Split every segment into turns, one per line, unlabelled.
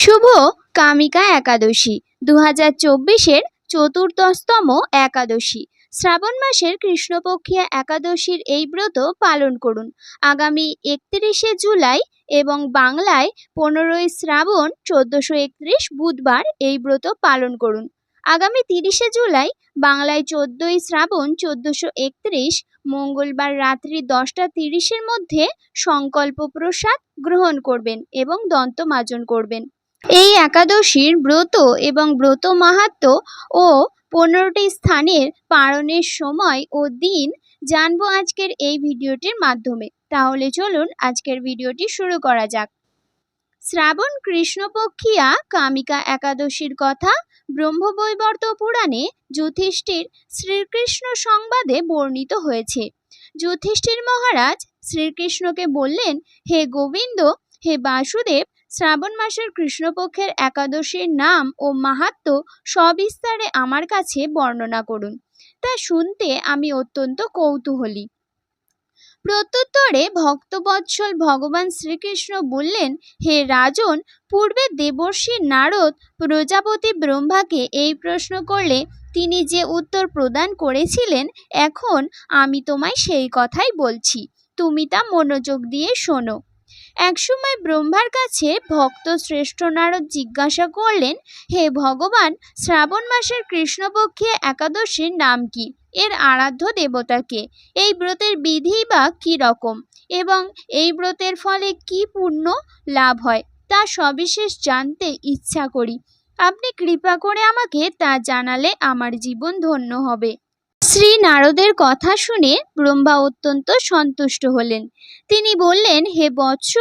শুভ কামিকা একাদশী। দু হাজার চব্বিশের চতুর্দশতম একাদশী। শ্রাবণ মাসের কৃষ্ণপক্ষিয়া একাদশীর এই ব্রত পালন করুন। আগামী একত্রিশে জুলাই এবং বাংলায় পনেরোই শ্রাবণ চোদ্দোশো একত্রিশ বুধবার এই ব্রত পালন করুন। আগামী তিরিশে জুলাই বাংলায় চোদ্দোই শ্রাবণ চোদ্দোশো একত্রিশ, মঙ্গলবার রাত্রি দশটা তিরিশের মধ্যে সংকল্প প্রসাদ গ্রহণ করবেন এবং দন্তমাজন করবেন। এই একাদশীর ব্রত এবং ব্রত মাহাত্ম্য ও পনেরোটি স্থানের পালনের সময় ও দিন জানব আজকের এই ভিডিওটির মাধ্যমে। তাহলে চলুন আজকের ভিডিওটি শুরু করা যাক। শ্রাবণ কৃষ্ণপক্ষিয়া কামিকা একাদশীর কথা ব্রহ্মবৈবর্ত পুরাণে যুধিষ্ঠির শ্রীকৃষ্ণ সংবাদে বর্ণিত হয়েছে। যুধিষ্ঠির মহারাজ শ্রীকৃষ্ণকে বললেন, হে গোবিন্দ, হে বাসুদেব শ্রাবণ মাসের কৃষ্ণপক্ষের একাদশীর নাম ও মাহাত্ম্য সবিস্তারে আমার কাছে বর্ণনা করুন। তা শুনতে আমি অত্যন্ত কৌতূহলী। প্রত্যুত্তরে ভক্তবৎসল ভগবান শ্রীকৃষ্ণ বললেন, হে রাজন, পূর্বে দেবর্ষি নারদ প্রজাপতি ব্রহ্মাকে এই প্রশ্ন করলে তিনি যে উত্তর প্রদান করেছিলেন, এখন আমি তোমায় সেই কথাই বলছি। তুমি তা মনোযোগ দিয়ে শোনো। একসময় ব্রহ্মার কাছে ভক্ত শ্রেষ্ঠ নারদ জিজ্ঞাসা করলেন, হে ভগবান, শ্রাবণ মাসের কৃষ্ণপক্ষে একাদশীর নাম কি? এর আরাধ্য দেবতাকে এই ব্রতের বিধি বা কী রকম? এবং এই ব্রতের ফলে কি পূর্ণ লাভ হয়? তা সবিশেষ জানতে ইচ্ছা করি। আপনি কৃপা করে আমাকে তা জানালে আমার জীবন ধন্য হবে। শ্রী নারদের কথা শুনে ব্রহ্মা অত্যন্ত সন্তুষ্ট হলেন। তিনি বললেন, হে বৎস,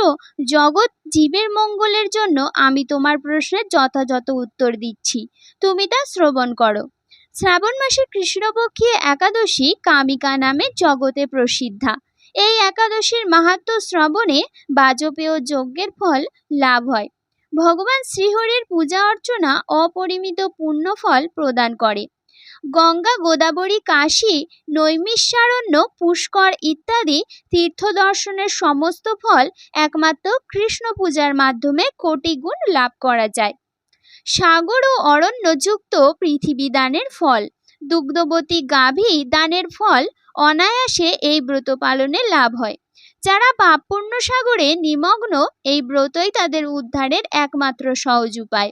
জগৎ জীবের মঙ্গলের জন্য আমি তোমার প্রশ্নের যথাযথ উত্তর দিচ্ছি। তুমি তা শ্রবণ করো। শ্রাবণ মাসের কৃষ্ণপক্ষী একাদশী কামিকা নামে জগতে প্রসিদ্ধা। এই একাদশীর মাহাত্ম্য শ্রবণে বাজপেয় যজ্ঞের ফল লাভ হয়। ভগবান শ্রীহরির পূজা অর্চনা অপরিমিত পুণ্যফল প্রদান করে। গঙ্গা, গোদাবরী, কাশী, নৈমিষারণ্য, পুষ্কর ইত্যাদি তীর্থ দর্শনের সমস্ত ফল একমাত্র কৃষ্ণ পূজার মাধ্যমে কোটি গুণ লাভ করা যায়। সাগর ও অরণ্য যুক্ত পৃথিবী দানের ফল। দুগ্ধবতী গাভী দানের ফল অনায়াসে এই ব্রত পালনে লাভ হয়। যারা পাপ পুণ্য সাগরে নিমগ্ন এই ব্রতই তাদের উদ্ধারের একমাত্র সহজ উপায়।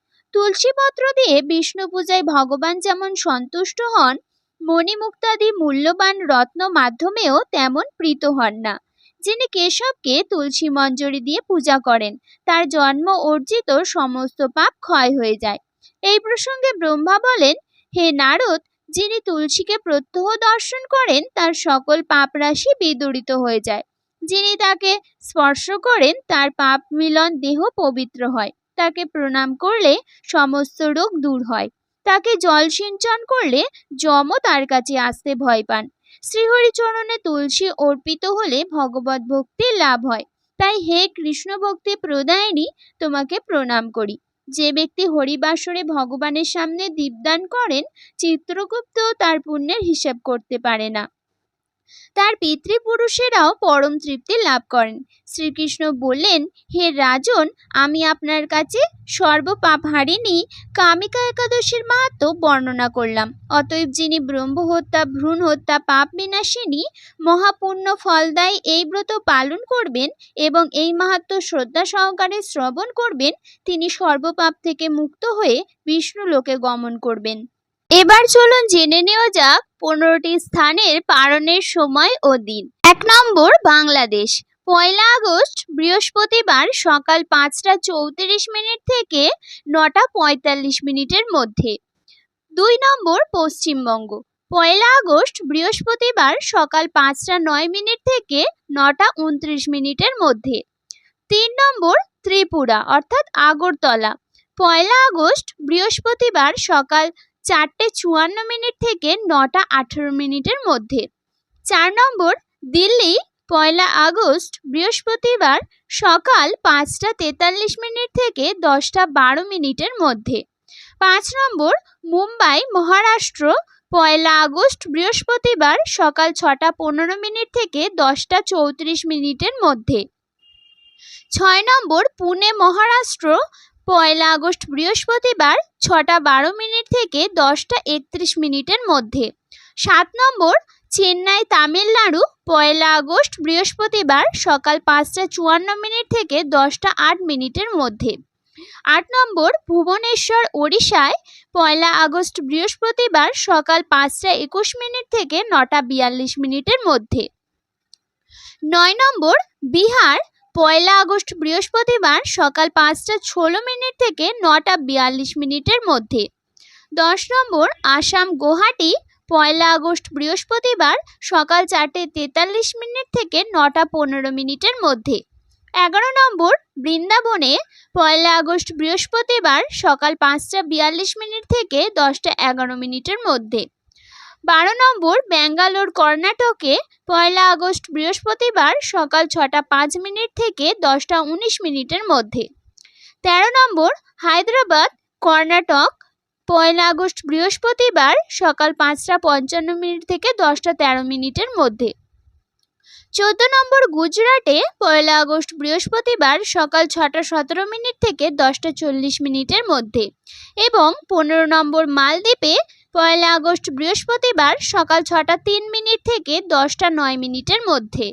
তুলসীপত্র দিয়ে বিষ্ণু পূজায় ভগবান যেমন সন্তুষ্ট হন মণিমুক্তাদি মূল্যবান রত্ন মাধ্যমেও তেমন প্রীত হন না। যিনি কেশবকে তুলসী মঞ্জরি দিয়ে পূজা করেন, তার জন্ম অর্জিত সমস্ত পাপ ক্ষয় হয়ে যায়। এই প্রসঙ্গে ব্রহ্মা বলেন, হে নারদ, যিনি তুলসীকে প্রত্যহ দর্শন করেন, তার সকল পাপ রাশি বিদূরিত হয়ে যায়। যিনি তাকে স্পর্শ করেন, তার পাপ মিলন দেহ পবিত্র হয়। তাকে প্রণাম করলে সমস্ত রোগ দূর হয়। তাকে জল সিঞ্চন করলে যমও তার কাছে আসতে ভয় পান। শ্রীহরিচরণে তুলসী অর্পিত হলে ভগবত ভক্তি লাভ হয়। তাই হে কৃষ্ণ ভক্তি প্রদায়িনী, তোমাকে প্রণাম করি। যে ব্যক্তি হরিবাসরে ভগবানের সামনে দীপদান করেন চিত্রগুপ্ত তার পুণ্যের হিসাব করতে পারে না। তার পিতৃপুরুষেরাও পরম তৃপ্তি লাভ করেন। শ্রীকৃষ্ণ বললেন, হে রাজন, আমি আপনার কাছে সর্বপাপ হারিনি কামিকা একাদশীর মাহাত্ম বর্ণনা করলাম। অতএব যিনি ব্রহ্ম হত্যা ভ্রূণ হত্যা পাপ বিনাশিনী মহাপুণ্য ফলদায়ী এই ব্রত পালন করবেন এবং এই মাহাত্ম শ্রদ্ধা সহকারে শ্রবণ করবেন, তিনি সর্বপাপ থেকে মুক্ত হয়ে বিষ্ণু লোকে গমন করবেন। এবার চলুন জেনে নেওয়া যাক পনেরোটি স্থানের পালনের সময় ও দিন। এক নম্বর বাংলাদেশ। পয়লা আগস্ট, বৃহস্পতিবার সকাল পাঁচটা চৌত্রিশ মিনিট থেকে নটা পঁয়তাল্লিশ মিনিটের মধ্যে। দুই নম্বর পশ্চিমবঙ্গ। পয়লা আগস্ট, বৃহস্পতিবার সকাল পাঁচটা নয় মিনিট থেকে নটা উনত্রিশ মিনিটের মধ্যে। তিন নম্বর ত্রিপুরা, অর্থাৎ আগরতলা। পয়লা আগস্ট, বৃহস্পতিবার সকাল চারটে চুয়ান্ন মিনিট থেকে নটা আঠেরো মিনিটের মধ্যে। চার নম্বর, দিল্লি, পয়লা আগস্ট, বৃহস্পতিবার, সকাল পাঁচটা তেতাল্লিশ মিনিট থেকে দশটা বারো মিনিটের মধ্যে। পাঁচ নম্বর, মুম্বাই, মহারাষ্ট্র, পয়লা আগস্ট, বৃহস্পতিবার, সকাল ছটা পনেরো মিনিট থেকে দশটা চৌত্রিশ মিনিটের মধ্যে। ছয় নম্বর, পুনে, মহারাষ্ট্র পয়লা আগস্ট বৃহস্পতিবার ছটা বারো মিনিট থেকে দশটা একত্রিশ মিনিটের মধ্যে। সাত নম্বর, চেন্নাই তামিলনাড়ু, পয়লা আগস্ট বৃহস্পতিবার সকাল পাঁচটা চুয়ান্ন মিনিট থেকে দশটা আট মিনিটের মধ্যে। আট নম্বর, ভুবনেশ্বর, ওড়িশায়, পয়লা আগস্ট বৃহস্পতিবার সকাল পাঁচটা একুশ মিনিট থেকে নটা বিয়াল্লিশ মিনিটের মধ্যে। নয় নম্বর, বিহার পয়লা আগস্ট বৃহস্পতিবার সকাল পাঁচটা ষোলো মিনিট থেকে নটা বিয়াল্লিশ মিনিটের মধ্যে। দশ নম্বর আসাম গুয়াহাটি, পয়লা আগস্ট বৃহস্পতিবার সকাল চারটে তেতাল্লিশ মিনিট থেকে নটা পনেরো মিনিটের মধ্যে। এগারো নম্বর বৃন্দাবনে, পয়লা আগস্ট বৃহস্পতিবার সকাল পাঁচটা বিয়াল্লিশ মিনিট থেকে দশটা এগারো মিনিটের মধ্যে। বারো নম্বর, ব্যাঙ্গালোর, কর্ণাটকে পয়লা আগস্ট বৃহস্পতিবার সকাল ছটা পাঁচ মিনিট থেকে দশটা উনিশ মিনিটের মধ্যে। তেরো নম্বর, হায়দ্রাবাদ, কর্ণাটক, পয়লা আগস্ট বৃহস্পতিবার সকাল পাঁচটা পঞ্চান্ন মিনিট থেকে দশটা তেরো মিনিটের মধ্যে। চোদ্দ নম্বর, গুজরাটে পয়লা আগস্ট বৃহস্পতিবার সকাল ছটা সতেরো মিনিট থেকে দশটা চল্লিশ মিনিটের মধ্যে এবং পনেরো নম্বর, মালদ্বীপে পয়লা আগস্ট বৃহস্পতিবার সকাল ছটা তিন মিনিট থেকে দশটা নয় মিনিটের মধ্যে।